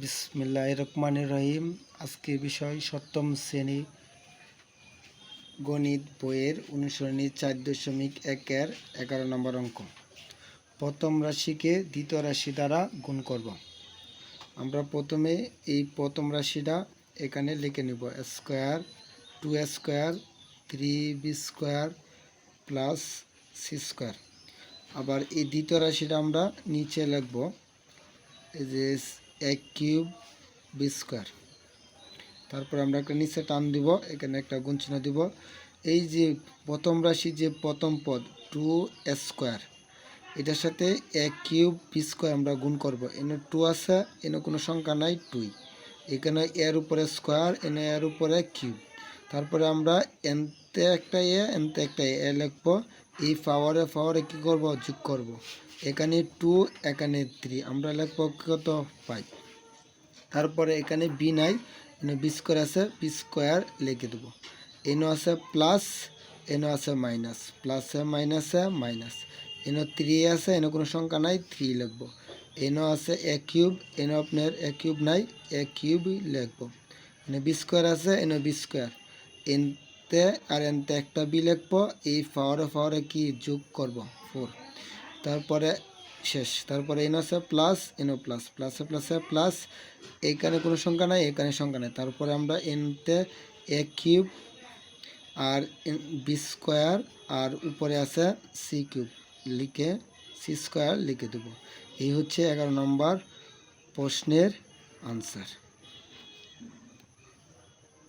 বিসমিল্লাহ রহমান রহিম আজকে বিষয় সপ্তম শ্রেণি গণিত বইয়ের অনুসরণী চার দশমিক একের এগারো নম্বর অঙ্ক। প্রথম রাশিকে দ্বিতীয় রাশি দ্বারা গুণ করব। আমরা প্রথমে এই প্রথম রাশিটা এখানে লিখে নেব। Square two square three B square plus C square. আবার এই দ্বিতীয় রাশিটা আমরা নিচে লিখব। এই যে এক কিউব বি স্কোয়ার। তারপর আমরা একটা নিচে টান দিব, এখানে একটা গুণ চিহ্ন দিব। এই যে প্রথম রাশি যে প্রথম পদ, টু স্কোয়ার, এটার সাথে এক কিউব বি স্কোয়ার আমরা গুণ করব। এনে টু আছে, এনে কোনো সংখ্যা নাই টুই এখানে এর উপরে স্কোয়ার, এনে এর উপরে কিউব। তারপরে আমরা এনতে একটা এ, এনতে একটা এ লিখব। এই পাওয়ারে পাওয়ারে কী করব? যোগ করব। এখানে টু এখানে থ্রি আমরা লিখব কত? পাই তারপরে এখানে বি নাই এনে বি স্কোয়ার আছে বি স্কোয়ার লিখে দেবো। এনো আছে প্লাস এনো আছে মাইনাস প্লাসে মাইনাসে মাইনাস এনো থ্রি আছে এনো কোনো সংখ্যা নাই থ্রি লিখব। এনো আছে এ কিউব এনো আপনার এ কিউব নাই এ কিউবই লিখব। এনে বি স্কোয়ার আছে এনো বি স্কোয়ার এনতে আর এনতে একটা বি লিখব, এই পাওয়ারে পাওয়ারে কি যোগ করব? ফোর তারপরে শেষ। তারপরে এন আছে প্লাস এনও প্লাস প্লাসে প্লাসে প্লাস এইখানে কোনো সংখ্যা নাই এখানে সংখ্যা নাই। তারপরে আমরা এনতে এ কিউব আর বি স্কোয়ার আর উপরে আছে সি কিউব লিখে সি স্কোয়ার লিখে দেবো। এই হচ্ছে এগারো নম্বর প্রশ্নের আনসার